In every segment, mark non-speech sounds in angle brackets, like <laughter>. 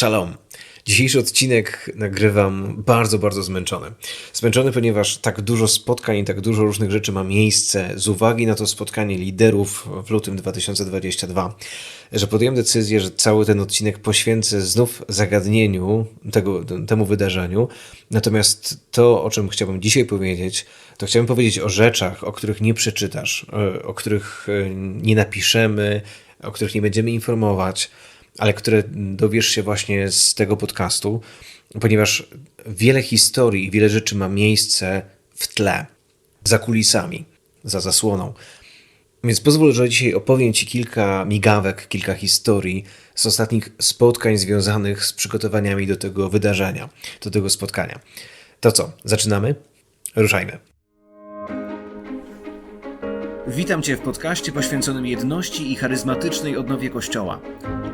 Shalom. Dzisiejszy odcinek nagrywam bardzo, bardzo zmęczony. Zmęczony, ponieważ tak dużo spotkań i tak dużo różnych rzeczy ma miejsce z uwagi na to spotkanie liderów w lutym 2022, że podjąłem decyzję, że cały ten odcinek poświęcę znów zagadnieniu tego, temu wydarzeniu. Natomiast to, o czym chciałbym dzisiaj powiedzieć, to chciałbym powiedzieć o rzeczach, o których nie przeczytasz, o których nie napiszemy, o których nie będziemy informować ale które dowiesz się właśnie z tego podcastu, ponieważ wiele historii i wiele rzeczy ma miejsce w tle, za kulisami, za zasłoną. Więc pozwól, że dzisiaj opowiem Ci kilka migawek, kilka historii z ostatnich spotkań związanych z przygotowaniami do tego wydarzenia, do tego spotkania. To co, zaczynamy? Ruszajmy. Witam Cię w podcaście poświęconym jedności i charyzmatycznej odnowie Kościoła.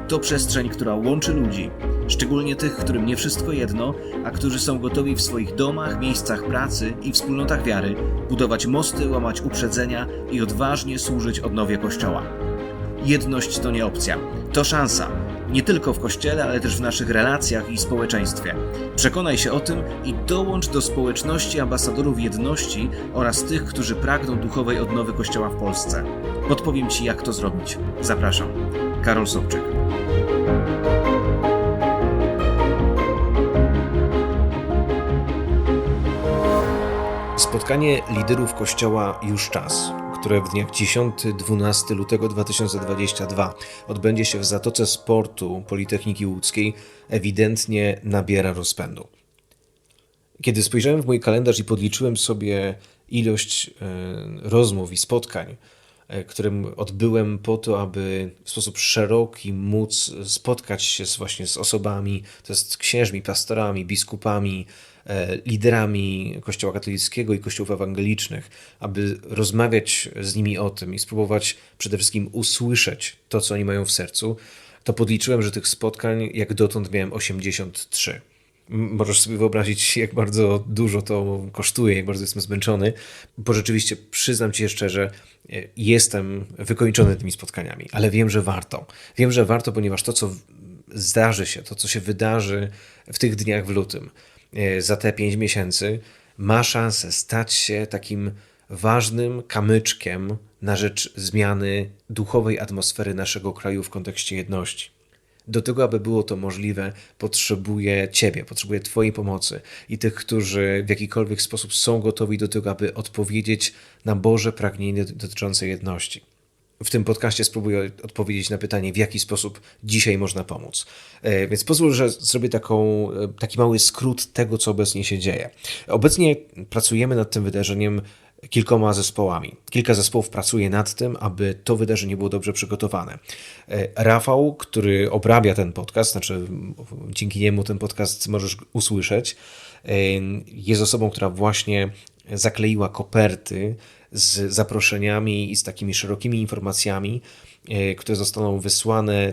To przestrzeń, która łączy ludzi, szczególnie tych, którym nie wszystko jedno, a którzy są gotowi w swoich domach, miejscach pracy i wspólnotach wiary budować mosty, łamać uprzedzenia i odważnie służyć odnowie Kościoła. Jedność to nie opcja, to szansa. Nie tylko w kościele, ale też w naszych relacjach i społeczeństwie. Przekonaj się o tym i dołącz do społeczności ambasadorów jedności oraz tych, którzy pragną duchowej odnowy Kościoła w Polsce. Podpowiem Ci, jak to zrobić. Zapraszam. Karol Sobczyk. Spotkanie liderów Kościoła już czas które w dniach 10-12 lutego 2022 odbędzie się w Zatoce Sportu Politechniki Łódzkiej, ewidentnie nabiera rozpędu. Kiedy spojrzałem w mój kalendarz i podliczyłem sobie ilość e, rozmów i spotkań, którym odbyłem po to, aby w sposób szeroki móc spotkać się z, właśnie z osobami, to jest księżmi, pastorami, biskupami, E, liderami Kościoła katolickiego i kościołów ewangelicznych, aby rozmawiać z nimi o tym i spróbować przede wszystkim usłyszeć to, co oni mają w sercu, to podliczyłem, że tych spotkań jak dotąd miałem 83. Możesz sobie wyobrazić, jak bardzo dużo to kosztuje, jak bardzo jestem zmęczony, bo rzeczywiście przyznam ci szczerze, e, jestem wykończony tymi spotkaniami, ale wiem, że warto. Wiem, że warto, ponieważ to, co zdarzy się, to, co się wydarzy w tych dniach w lutym, E, za te pięć miesięcy ma szansę stać się takim ważnym kamyczkiem na rzecz zmiany duchowej atmosfery naszego kraju w kontekście jedności. Do tego, aby było to możliwe, potrzebuję Ciebie, potrzebuję Twojej pomocy i tych, którzy w jakikolwiek sposób są gotowi do tego, aby odpowiedzieć na Boże pragnienie dotyczące jedności w tym podcaście spróbuję odpowiedzieć na pytanie, w jaki sposób dzisiaj można pomóc. E, więc pozwól, że zrobię taką, e, taki mały skrót tego, co obecnie się dzieje. Obecnie pracujemy nad tym wydarzeniem kilkoma zespołami. Kilka zespołów pracuje nad tym, aby to wydarzenie było dobrze przygotowane. E, Rafał, który obrabia ten podcast, znaczy dzięki niemu ten podcast możesz usłyszeć, jest osobą, która właśnie zakleiła koperty z zaproszeniami i z takimi szerokimi informacjami, e, które zostaną wysłane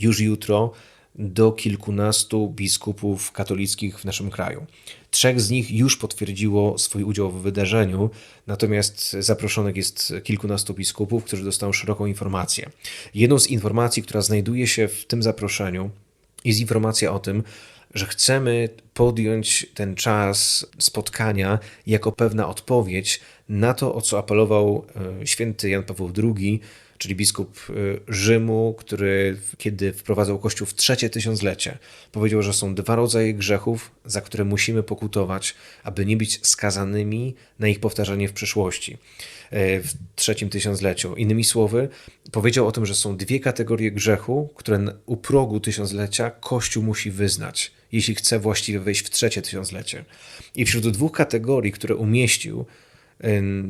już jutro do kilkunastu biskupów katolickich w naszym kraju. Trzech z nich już potwierdziło swój udział w wydarzeniu, natomiast zaproszonych jest kilkunastu biskupów, którzy dostaną szeroką informację. Jedną z informacji, która znajduje się w tym zaproszeniu, jest informacja o tym, że chcemy podjąć ten czas spotkania jako pewna odpowiedź na to, o co apelował e, święty Jan Paweł II, czyli biskup e, Rzymu, który kiedy wprowadzał Kościół w trzecie tysiąclecie, powiedział, że są dwa rodzaje grzechów, za które musimy pokutować, aby nie być skazanymi na ich powtarzanie w przyszłości, e, w trzecim tysiącleciu. Innymi słowy, powiedział o tym, że są dwie kategorie grzechu, które u progu tysiąclecia Kościół musi wyznać, jeśli chce właściwie wejść w trzecie tysiąclecie. I wśród dwóch kategorii, które umieścił,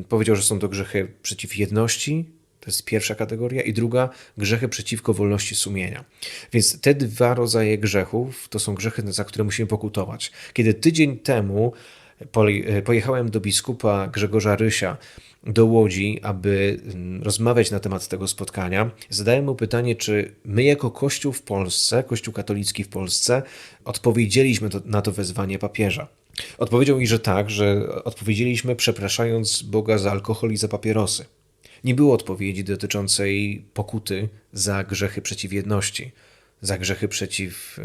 powiedział, że są to grzechy przeciw jedności, to jest pierwsza kategoria, i druga grzechy przeciwko wolności sumienia. Więc te dwa rodzaje grzechów to są grzechy, za które musimy pokutować. Kiedy tydzień temu pojechałem do biskupa Grzegorza Rysia do Łodzi, aby rozmawiać na temat tego spotkania, zadałem mu pytanie, czy my jako Kościół w Polsce, Kościół katolicki w Polsce, odpowiedzieliśmy na to wezwanie papieża. Odpowiedział mi, że tak, że odpowiedzieliśmy przepraszając Boga za alkohol i za papierosy. Nie było odpowiedzi dotyczącej pokuty za grzechy przeciw jedności. za grzechy przeciw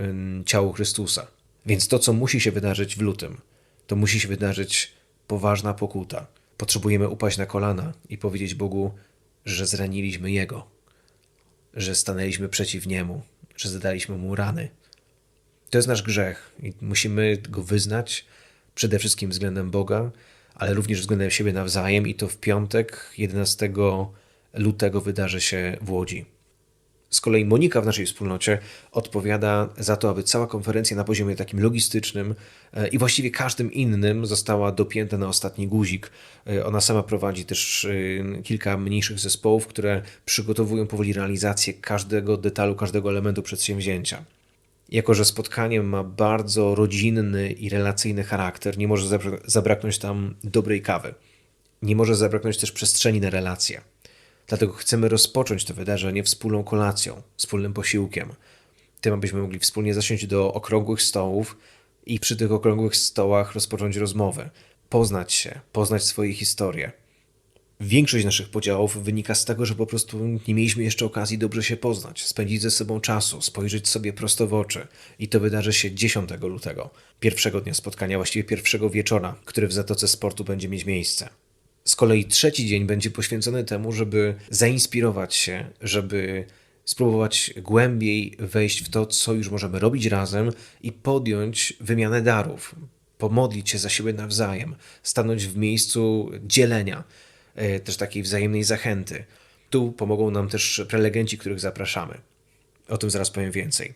ciału Chrystusa. Więc to, co musi się wydarzyć w lutym, to musi się wydarzyć poważna pokuta. Potrzebujemy upaść na kolana i powiedzieć Bogu, że zraniliśmy Jego, że stanęliśmy przeciw Niemu, że zadaliśmy Mu rany. To jest nasz grzech i musimy go wyznać przede wszystkim względem Boga, ale również względem siebie nawzajem i to w piątek 11 lutego wydarzy się w Łodzi. Z kolei Monika w naszej wspólnocie odpowiada za to, aby cała konferencja na poziomie takim logistycznym e, i właściwie każdym innym została dopięta na ostatni guzik. E, ona sama prowadzi też e, kilka mniejszych zespołów, które przygotowują powoli realizację każdego detalu, każdego elementu przedsięwzięcia. Jako, że spotkanie ma bardzo rodzinny i relacyjny charakter, nie może zabraknąć tam dobrej kawy. Nie może zabraknąć też przestrzeni na relacje. Dlatego chcemy rozpocząć to wydarzenie wspólną kolacją, wspólnym posiłkiem. Tym, abyśmy mogli wspólnie zasiąść do okrągłych stołów i przy tych okrągłych stołach rozpocząć rozmowę, poznać się, poznać swoje historie. Większość naszych podziałów wynika z tego, że po prostu nie mieliśmy jeszcze okazji dobrze się poznać, spędzić ze sobą czasu, spojrzeć sobie prosto w oczy. I to wydarzy się 10 lutego, pierwszego dnia spotkania, właściwie pierwszego wieczora, który w Zatoce Sportu będzie mieć miejsce. Z kolei trzeci dzień będzie poświęcony temu, żeby zainspirować się, żeby spróbować głębiej wejść w to, co już możemy robić razem i podjąć wymianę darów, pomodlić się za siebie nawzajem, stanąć w miejscu dzielenia, też takiej wzajemnej zachęty. Tu pomogą nam też prelegenci, których zapraszamy. O tym zaraz powiem więcej.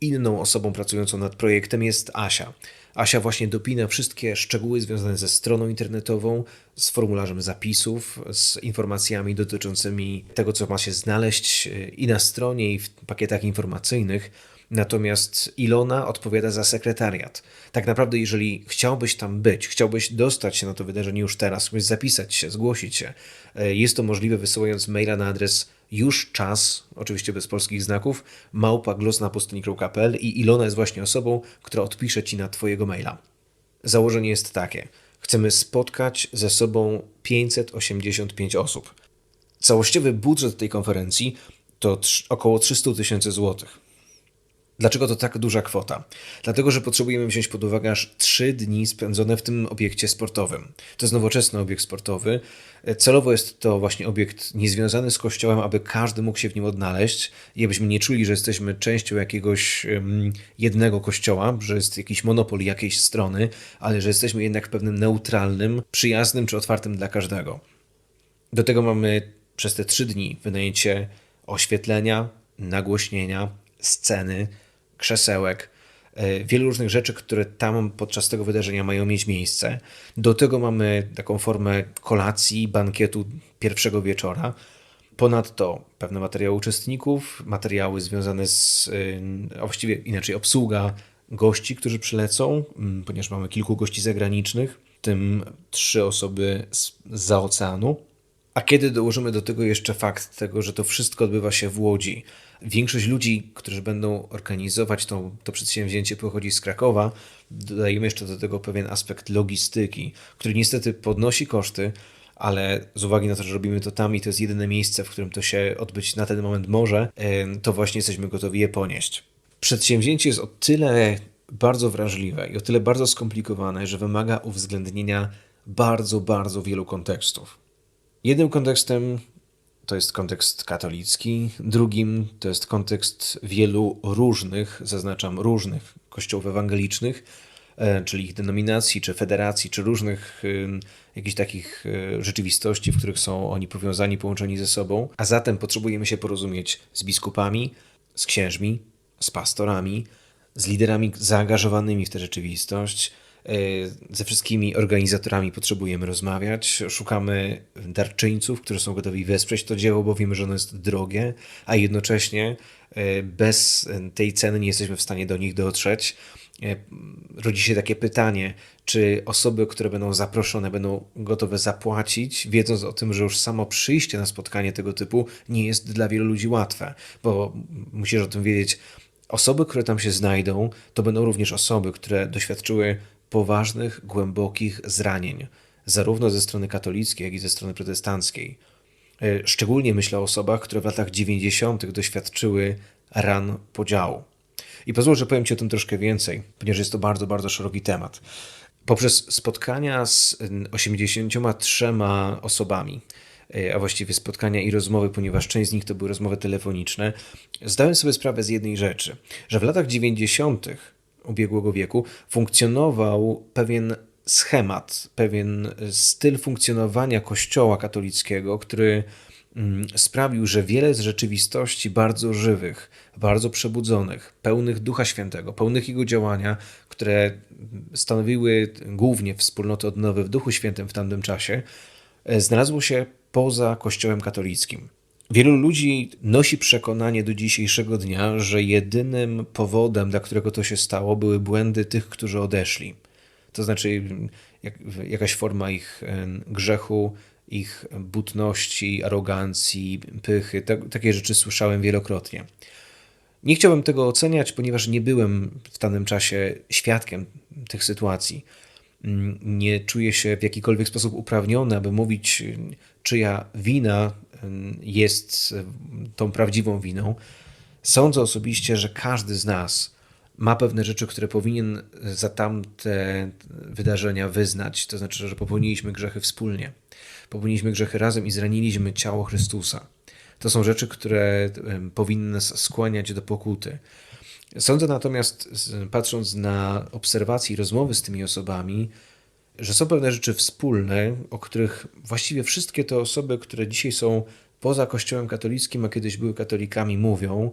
Inną osobą pracującą nad projektem jest Asia. Asia właśnie dopina wszystkie szczegóły związane ze stroną internetową, z formularzem zapisów, z informacjami dotyczącymi tego, co ma się znaleźć e, i na stronie, i w pakietach informacyjnych. Natomiast Ilona odpowiada za sekretariat. Tak naprawdę, jeżeli chciałbyś tam być, chciałbyś dostać się na to wydarzenie już teraz, chciałbyś zapisać się, zgłosić się, e, jest to możliwe wysyłając maila na adres już czas, oczywiście bez polskich znaków, małpa glosnapustynnik.pl i Ilona jest właśnie osobą, która odpisze Ci na Twojego maila. Założenie jest takie. Chcemy spotkać ze sobą 585 osób. Całościowy budżet tej konferencji to około 300 tysięcy złotych. Dlaczego to tak duża kwota? Dlatego, że potrzebujemy wziąć pod uwagę aż 3 dni spędzone w tym obiekcie sportowym. To jest nowoczesny obiekt sportowy. Celowo jest to właśnie obiekt niezwiązany z kościołem, aby każdy mógł się w nim odnaleźć i abyśmy nie czuli, że jesteśmy częścią jakiegoś um, jednego kościoła, że jest jakiś monopol jakiejś strony, ale że jesteśmy jednak pewnym neutralnym, przyjaznym czy otwartym dla każdego. Do tego mamy przez te trzy dni wynajęcie oświetlenia, nagłośnienia, sceny, krzesełek, e, wielu różnych rzeczy, które tam podczas tego wydarzenia mają mieć miejsce. Do tego mamy taką formę kolacji, bankietu pierwszego wieczora. Ponadto pewne materiały uczestników, materiały związane z, e, a właściwie inaczej, obsługa gości, którzy przylecą, ponieważ mamy kilku gości zagranicznych, w tym trzy osoby z, za oceanu. A kiedy dołożymy do tego jeszcze fakt tego, że to wszystko odbywa się w Łodzi, większość ludzi, którzy będą organizować to, to przedsięwzięcie, pochodzi z Krakowa, dodajemy jeszcze do tego pewien aspekt logistyki, który niestety podnosi koszty, ale z uwagi na to, że robimy to tam i to jest jedyne miejsce, w którym to się odbyć na ten moment może, to właśnie jesteśmy gotowi je ponieść. Przedsięwzięcie jest o tyle bardzo wrażliwe i o tyle bardzo skomplikowane, że wymaga uwzględnienia bardzo, bardzo wielu kontekstów. Jednym kontekstem to jest kontekst katolicki, drugim to jest kontekst wielu różnych, zaznaczam różnych kościołów ewangelicznych, e, czyli ich denominacji, czy federacji, czy różnych jakichś takich e, rzeczywistości, w których są oni powiązani, połączeni ze sobą. A zatem potrzebujemy się porozumieć z biskupami, z księżmi, z pastorami, z liderami zaangażowanymi w tę rzeczywistość, E, ze wszystkimi organizatorami potrzebujemy rozmawiać. Szukamy darczyńców, którzy są gotowi wesprzeć to dzieło, bo wiemy, że ono jest drogie, a jednocześnie e, bez tej ceny nie jesteśmy w stanie do nich dotrzeć. E, rodzi się takie pytanie, czy osoby, które będą zaproszone, będą gotowe zapłacić, wiedząc o tym, że już samo przyjście na spotkanie tego typu nie jest dla wielu ludzi łatwe, bo musisz o tym wiedzieć. Osoby, które tam się znajdą, to będą również osoby, które doświadczyły poważnych, głębokich zranień, zarówno ze strony katolickiej, jak i ze strony protestanckiej. E, szczególnie myślę o osobach, które w latach 90. doświadczyły ran podziału. I pozwól, że powiem Ci o tym troszkę więcej, ponieważ jest to bardzo, bardzo szeroki temat. Poprzez spotkania z 83 osobami, a właściwie spotkania i rozmowy, ponieważ część z nich to były rozmowy telefoniczne, zdałem sobie sprawę z jednej rzeczy, że w latach 90. ubiegłego wieku funkcjonował pewien schemat, pewien styl funkcjonowania Kościoła katolickiego, który mm, sprawił, że wiele z rzeczywistości bardzo żywych, bardzo przebudzonych, pełnych Ducha Świętego, pełnych Jego działania, które stanowiły głównie wspólnoty odnowy w Duchu Świętym w tamtym czasie, e, znalazło się poza Kościołem katolickim. Wielu ludzi nosi przekonanie do dzisiejszego dnia, że jedynym powodem, dla którego to się stało, były błędy tych, którzy odeszli. To znaczy jak, jakaś forma ich grzechu, ich butności, arogancji, pychy. Tak, takie rzeczy słyszałem wielokrotnie. Nie chciałbym tego oceniać, ponieważ nie byłem w danym czasie świadkiem tych sytuacji. Nie czuję się w jakikolwiek sposób uprawniony, aby mówić, czyja wina jest tą prawdziwą winą. Sądzę osobiście, że każdy z nas ma pewne rzeczy, które powinien za tamte wydarzenia wyznać. To znaczy, że popełniliśmy grzechy wspólnie. Popełniliśmy grzechy razem i zraniliśmy ciało Chrystusa. To są rzeczy, które powinny nas skłaniać do pokuty. Sądzę natomiast, patrząc na obserwacje i rozmowy z tymi osobami, że są pewne rzeczy wspólne, o których właściwie wszystkie te osoby, które dzisiaj są poza Kościołem katolickim, a kiedyś były katolikami, mówią,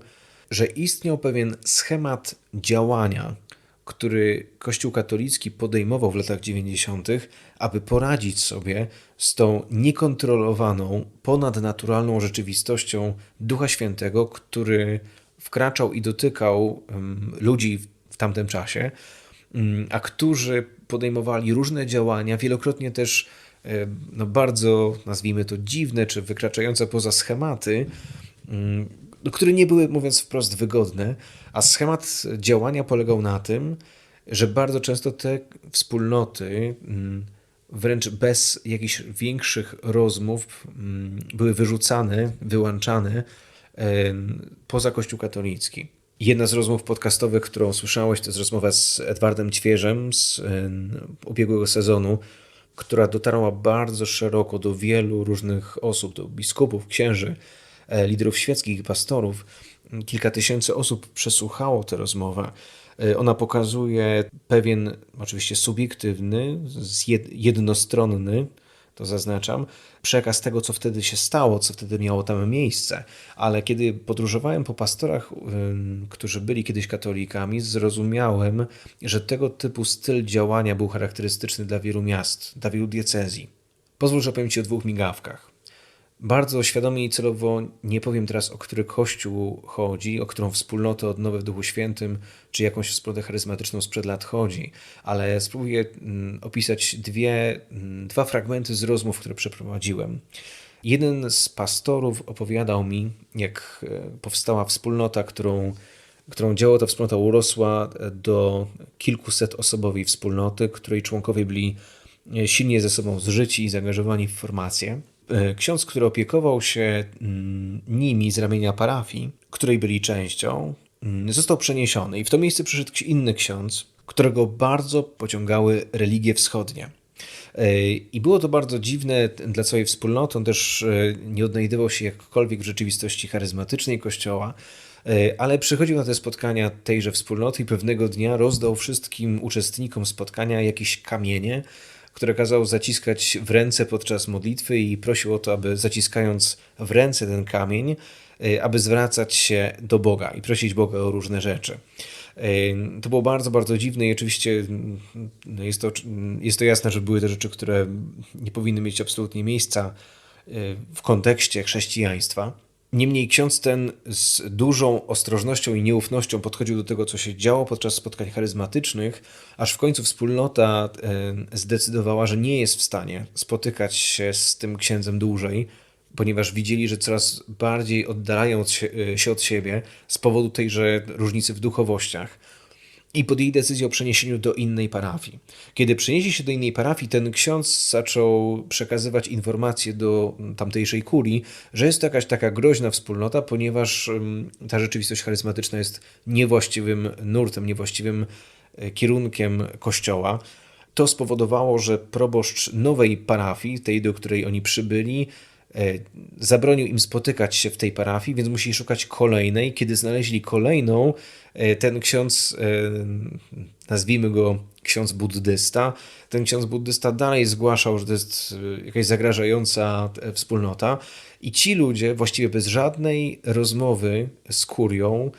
że istniał pewien schemat działania, który Kościół katolicki podejmował w latach 90., aby poradzić sobie z tą niekontrolowaną, ponadnaturalną rzeczywistością Ducha Świętego, który wkraczał i dotykał ludzi w tamtym czasie, a którzy podejmowali różne działania, wielokrotnie też no bardzo, nazwijmy to, dziwne czy wykraczające poza schematy, no, które nie były, mówiąc wprost, wygodne, a schemat działania polegał na tym, że bardzo często te wspólnoty, mm, wręcz bez jakichś większych rozmów, mm, były wyrzucane, wyłączane poza Kościół katolicki. Jedna z rozmów podcastowych, którą słyszałeś, to jest rozmowa z Edwardem Ćwierzem z ubiegłego sezonu, która dotarła bardzo szeroko do wielu różnych osób, do biskupów, księży, e, liderów świeckich pastorów. Kilka tysięcy osób przesłuchało tę rozmowę. E, ona pokazuje pewien, oczywiście subiektywny, jednostronny, to zaznaczam, przekaz tego, co wtedy się stało, co wtedy miało tam miejsce. Ale kiedy podróżowałem po pastorach, którzy byli kiedyś katolikami, zrozumiałem, że tego typu styl działania był charakterystyczny dla wielu miast, dla wielu diecezji. Pozwól, że powiem Ci o dwóch migawkach. Bardzo świadomie i celowo nie powiem teraz, o który kościół chodzi, o którą wspólnotę odnowę w Duchu Świętym, czy jakąś wspólnotę charyzmatyczną sprzed lat chodzi, ale spróbuję mm, opisać dwie, mm, dwa fragmenty z rozmów, które przeprowadziłem. Jeden z pastorów opowiadał mi, jak e, powstała wspólnota, którą, którą działała ta wspólnota, urosła do kilkuset osobowej wspólnoty, której członkowie byli e, silnie ze sobą zżyci i zaangażowani w formację. E, ksiądz, który opiekował się mm, nimi z ramienia parafii, której byli częścią, mm, został przeniesiony i w to miejsce przyszedł inny ksiądz, którego bardzo pociągały religie wschodnie. E, I było to bardzo dziwne dla całej wspólnoty. On też e, nie odnajdywał się jakkolwiek w rzeczywistości charyzmatycznej Kościoła, ale przychodził na te spotkania tejże wspólnoty i pewnego dnia rozdał wszystkim uczestnikom spotkania jakieś kamienie, które kazał zaciskać w ręce podczas modlitwy i prosił o to, aby zaciskając w ręce ten kamień, y, aby zwracać się do Boga i prosić Boga o różne rzeczy. Y, to było bardzo, bardzo dziwne i oczywiście no jest, to, jest to jasne, że były to rzeczy, które nie powinny mieć absolutnie miejsca y, w kontekście chrześcijaństwa. Niemniej ksiądz ten z dużą ostrożnością i nieufnością podchodził do tego, co się działo podczas spotkań charyzmatycznych, aż w końcu wspólnota e, zdecydowała, że nie jest w stanie spotykać się z tym księdzem dłużej, ponieważ widzieli, że coraz bardziej oddalają się od siebie z powodu tejże różnicy w duchowościach. I podjęli decyzję o przeniesieniu do innej parafii. Kiedy przenieśli się do innej parafii, ten ksiądz zaczął przekazywać informacje do tamtejszej kurii, że jest to jakaś taka groźna wspólnota, ponieważ ta rzeczywistość charyzmatyczna jest niewłaściwym nurtem, niewłaściwym e, kierunkiem kościoła. To spowodowało, że proboszcz nowej parafii, tej do której oni przybyli, zabronił im spotykać się w tej parafii, więc musieli szukać kolejnej. Kiedy znaleźli kolejną, e, ten ksiądz, e, nazwijmy go ksiądz buddysta, ten ksiądz buddysta dalej zgłaszał, że to jest jakaś zagrażająca wspólnota i ci ludzie właściwie bez żadnej rozmowy z kurią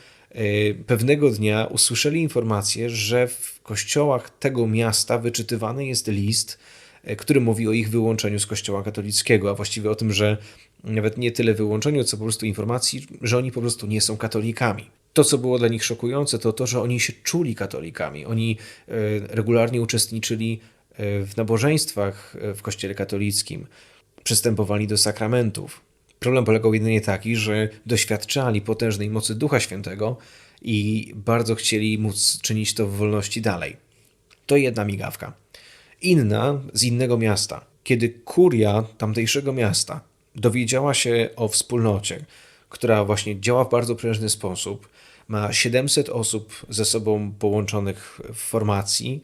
pewnego dnia usłyszeli informację, że w kościołach tego miasta wyczytywany jest list, e, który mówi o ich wyłączeniu z kościoła katolickiego, a właściwie o tym, że nawet nie tyle wyłączeniu, co po prostu informacji, że oni po prostu nie są katolikami. To, co było dla nich szokujące, to to, że oni się czuli katolikami. Oni e, regularnie uczestniczyli e, w nabożeństwach w kościele katolickim, przystępowali do sakramentów. Problem polegał jedynie taki, że doświadczali potężnej mocy Ducha Świętego i bardzo chcieli móc czynić to w wolności dalej. To jedna migawka. Inna z innego miasta. Kiedy kuria tamtejszego miasta dowiedziała się o wspólnocie, która właśnie działa w bardzo prężny sposób, ma 700 osób ze sobą połączonych w formacji,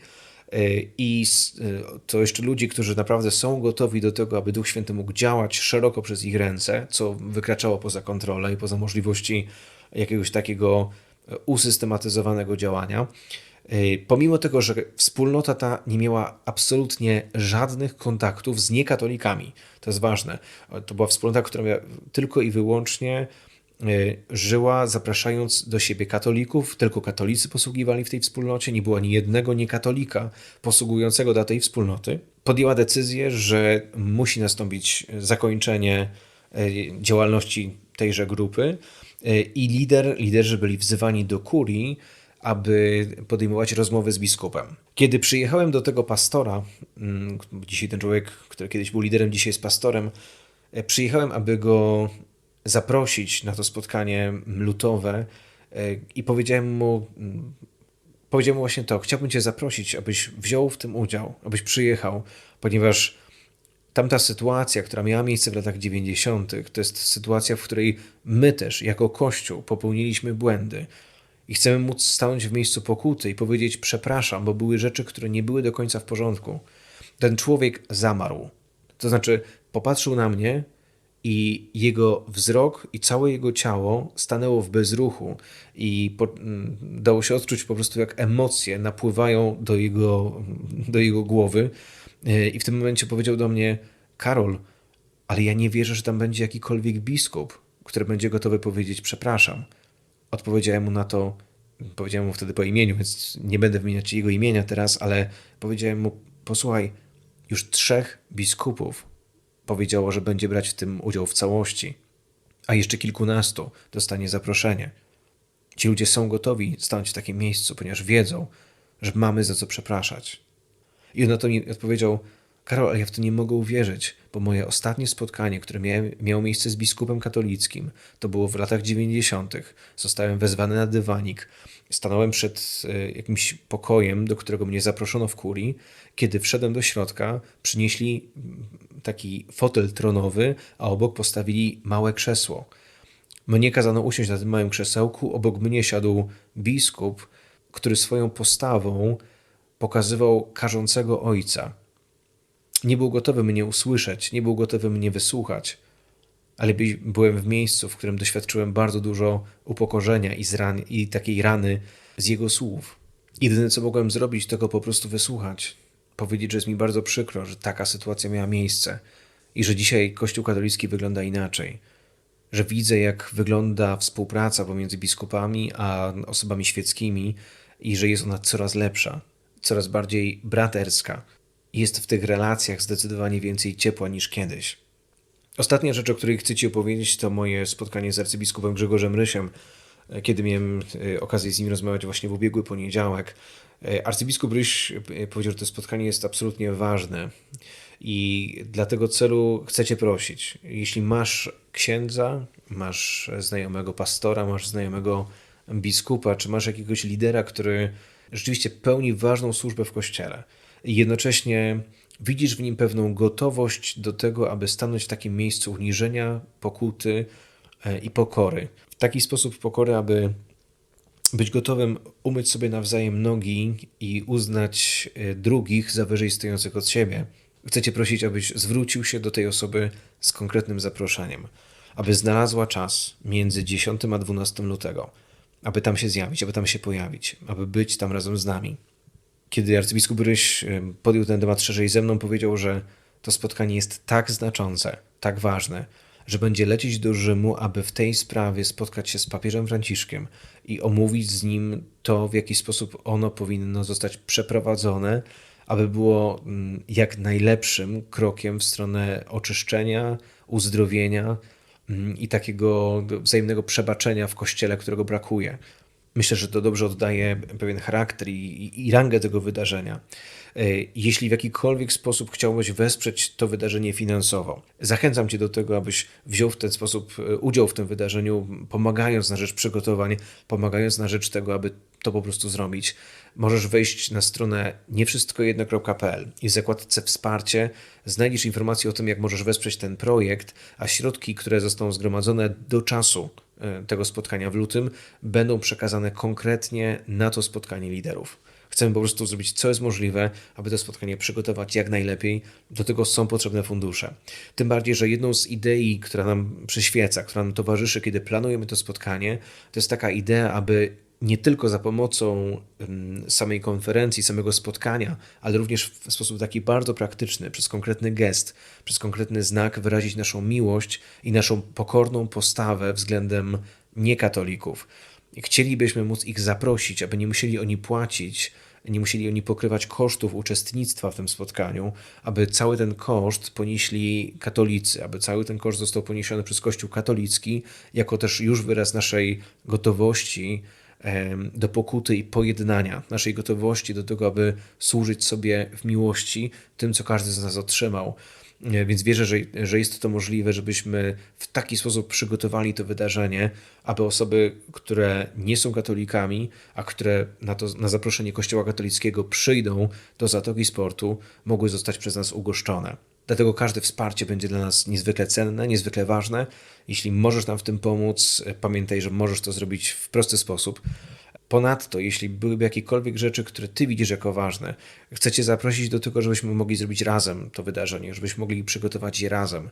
y, i y, to jeszcze ludzi, którzy naprawdę są gotowi do tego, aby Duch Święty mógł działać szeroko przez ich ręce, co wykraczało poza kontrolę i poza możliwości jakiegoś takiego usystematyzowanego działania. Y, pomimo tego, że wspólnota ta nie miała absolutnie żadnych kontaktów z niekatolikami, to jest ważne. To była wspólnota, która tylko i wyłącznie y, żyła zapraszając do siebie katolików, tylko katolicy posługiwali w tej wspólnocie, nie było ani jednego niekatolika posługującego do tej wspólnoty. Podjęła decyzję, że musi nastąpić zakończenie y, działalności tejże grupy i lider, liderzy byli wzywani do kurii, aby podejmować rozmowy z biskupem. Kiedy przyjechałem do tego pastora, mm, dzisiaj ten człowiek, który kiedyś był liderem, dzisiaj jest pastorem, e, przyjechałem, aby go zaprosić na to spotkanie lutowe e, i powiedziałem mu, mm, powiedziałem mu właśnie to, chciałbym Cię zaprosić, abyś wziął w tym udział, abyś przyjechał, ponieważ Tamta sytuacja, która miała miejsce w latach 90., to jest sytuacja, w której my też, jako Kościół, popełniliśmy błędy i chcemy móc stanąć w miejscu pokuty i powiedzieć: Przepraszam, bo były rzeczy, które nie były do końca w porządku. Ten człowiek zamarł. To znaczy, popatrzył na mnie i jego wzrok i całe jego ciało stanęło w bezruchu i po, mm, dało się odczuć po prostu, jak emocje napływają do jego, do jego głowy E, I w tym momencie powiedział do mnie: Karol, ale ja nie wierzę, że tam będzie jakikolwiek biskup, który będzie gotowy powiedzieć: Przepraszam. Odpowiedziałem mu na to, powiedziałem mu wtedy po imieniu, więc nie będę wymieniać jego imienia teraz, ale powiedziałem mu: Posłuchaj, już trzech biskupów powiedziało, że będzie brać w tym udział w całości, a jeszcze kilkunastu dostanie zaproszenie. Ci ludzie są gotowi stanąć w takim miejscu, ponieważ wiedzą, że mamy za co przepraszać. I on na to mi odpowiedział, Karol, ale ja w to nie mogę uwierzyć, bo moje ostatnie spotkanie, które miałem, miało miejsce z biskupem katolickim, to było w latach 90. Zostałem wezwany na dywanik. Stanąłem przed e, jakimś pokojem, do którego mnie zaproszono w kurii. Kiedy wszedłem do środka, przynieśli taki fotel tronowy, a obok postawili małe krzesło. Mnie kazano usiąść na tym małym krzesełku, obok mnie siadł biskup, który swoją postawą pokazywał karzącego ojca. Nie był gotowy mnie usłyszeć, nie był gotowy mnie wysłuchać, ale byłem w miejscu, w którym doświadczyłem bardzo dużo upokorzenia i, zran- i takiej rany z jego słów. Jedyne, co mogłem zrobić, to go po prostu wysłuchać. Powiedzieć, że jest mi bardzo przykro, że taka sytuacja miała miejsce i że dzisiaj Kościół katolicki wygląda inaczej. Że widzę, jak wygląda współpraca pomiędzy biskupami a osobami świeckimi i że jest ona coraz lepsza coraz bardziej braterska. Jest w tych relacjach zdecydowanie więcej ciepła niż kiedyś. Ostatnia rzecz, o której chcę Ci opowiedzieć, to moje spotkanie z arcybiskupem Grzegorzem Rysiem, kiedy miałem e, okazję z nim rozmawiać właśnie w ubiegły poniedziałek. E, arcybiskup Ryś e, powiedział, że to spotkanie jest absolutnie ważne i dla tego celu chcę Cię prosić, jeśli masz księdza, masz znajomego pastora, masz znajomego biskupa, czy masz jakiegoś lidera, który rzeczywiście pełni ważną służbę w kościele. I jednocześnie widzisz w nim pewną gotowość do tego, aby stanąć w takim miejscu uniżenia, pokuty e, i pokory. W taki sposób pokory, aby być gotowym umyć sobie nawzajem nogi i uznać e, drugich za wyżej stojących od siebie. Chcę prosić, abyś zwrócił się do tej osoby z konkretnym zaproszeniem, aby znalazła czas między 10 a 12 lutego, aby tam się zjawić, aby tam się pojawić, aby być tam razem z nami. Kiedy arcybiskup Ryś podjął ten temat szerzej ze mną, powiedział, że to spotkanie jest tak znaczące, tak ważne, że będzie lecieć do Rzymu, aby w tej sprawie spotkać się z papieżem Franciszkiem i omówić z nim to, w jaki sposób ono powinno zostać przeprowadzone, aby było mm, jak najlepszym krokiem w stronę oczyszczenia, uzdrowienia mm, i takiego wzajemnego przebaczenia w kościele, którego brakuje. Myślę, że to dobrze oddaje pewien charakter i, i, i rangę tego wydarzenia. E, jeśli w jakikolwiek sposób chciałbyś wesprzeć to wydarzenie finansowo, zachęcam Cię do tego, abyś wziął w ten sposób e, udział w tym wydarzeniu, pomagając na rzecz przygotowań, pomagając na rzecz tego, aby to po prostu zrobić. Możesz wejść na stronę niewszystkojedno.pl i w zakładce wsparcie znajdziesz informacje o tym, jak możesz wesprzeć ten projekt, a środki, które zostaną zgromadzone do czasu tego spotkania w lutym, będą przekazane konkretnie na to spotkanie liderów. Chcemy po prostu zrobić co jest możliwe, aby to spotkanie przygotować jak najlepiej. Do tego są potrzebne fundusze. Tym bardziej, że jedną z idei, która nam przyświeca, która nam towarzyszy, kiedy planujemy to spotkanie, to jest taka idea, aby nie tylko za pomocą samej konferencji, samego spotkania, ale również w sposób taki bardzo praktyczny, przez konkretny gest, przez konkretny znak wyrazić naszą miłość i naszą pokorną postawę względem niekatolików. Chcielibyśmy móc ich zaprosić, aby nie musieli oni płacić, nie musieli oni pokrywać kosztów uczestnictwa w tym spotkaniu, aby cały ten koszt ponieśli katolicy, aby cały ten koszt został poniesiony przez Kościół katolicki, jako też już wyraz naszej gotowości do pokuty i pojednania, naszej gotowości do tego, aby służyć sobie w miłości tym, co każdy z nas otrzymał. E, więc wierzę, że, że jest to możliwe, żebyśmy w taki sposób przygotowali to wydarzenie, aby osoby, które nie są katolikami, a które na, to, na zaproszenie Kościoła katolickiego przyjdą do Zatoki Sportu, mogły zostać przez nas ugoszczone. Dlatego każde wsparcie będzie dla nas niezwykle cenne, niezwykle ważne. Jeśli możesz nam w tym pomóc, pamiętaj, że możesz to zrobić w prosty sposób. Ponadto, jeśli byłyby jakiekolwiek rzeczy, które Ty widzisz jako ważne, chcecie zaprosić do tego, żebyśmy mogli zrobić razem to wydarzenie, żebyśmy mogli przygotować je razem.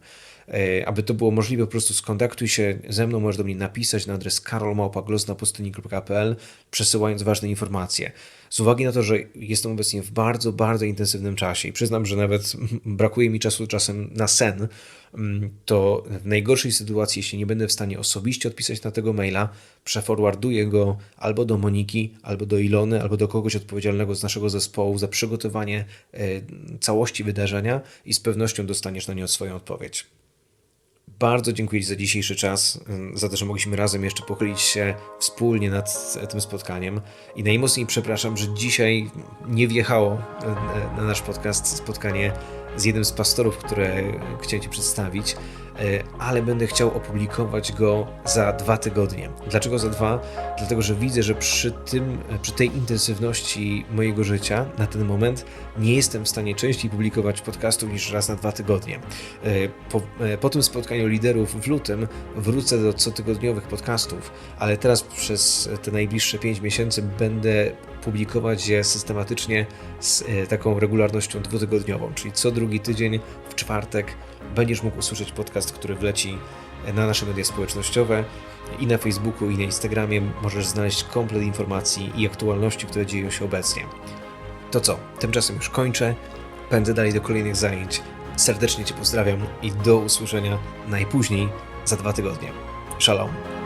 E, aby to było możliwe, po prostu skontaktuj się ze mną, możesz do mnie napisać na adres karolmałpa.glosnapustyni.pl przesyłając ważne informacje. Z uwagi na to, że jestem obecnie w bardzo, bardzo intensywnym czasie i przyznam, że nawet <laughs> brakuje mi czasu czasem na sen, mm, to w najgorszej sytuacji, jeśli nie będę w stanie osobiście odpisać na tego maila, przeforwarduję go albo do Moniki, albo do Ilony, albo do kogoś odpowiedzialnego z naszego zespołu za przygotowanie e, całości wydarzenia i z pewnością dostaniesz na nie swoją odpowiedź. Bardzo dziękuję Ci za dzisiejszy czas, za to, że mogliśmy razem jeszcze pochylić się wspólnie nad tym spotkaniem. I najmocniej przepraszam, że dzisiaj nie wjechało e, na nasz podcast spotkanie z jednym z pastorów, które chciałem Ci przedstawić. E, ale będę chciał opublikować go za dwa tygodnie. Dlaczego za dwa? Dlatego, że widzę, że przy, tym, przy tej intensywności mojego życia na ten moment nie jestem w stanie częściej publikować podcastów niż raz na dwa tygodnie. E, po, e, po tym spotkaniu liderów w lutym wrócę do cotygodniowych podcastów, ale teraz przez te najbliższe pięć miesięcy będę publikować je systematycznie z taką regularnością dwutygodniową, czyli co drugi tydzień w czwartek będziesz mógł usłyszeć podcast, który wleci na nasze media społecznościowe i na Facebooku, i na Instagramie możesz znaleźć komplet informacji i aktualności, które dzieją się obecnie. To co, tymczasem już kończę, pędzę dalej do kolejnych zajęć. Serdecznie Cię pozdrawiam i do usłyszenia najpóźniej za dwa tygodnie. Shalom.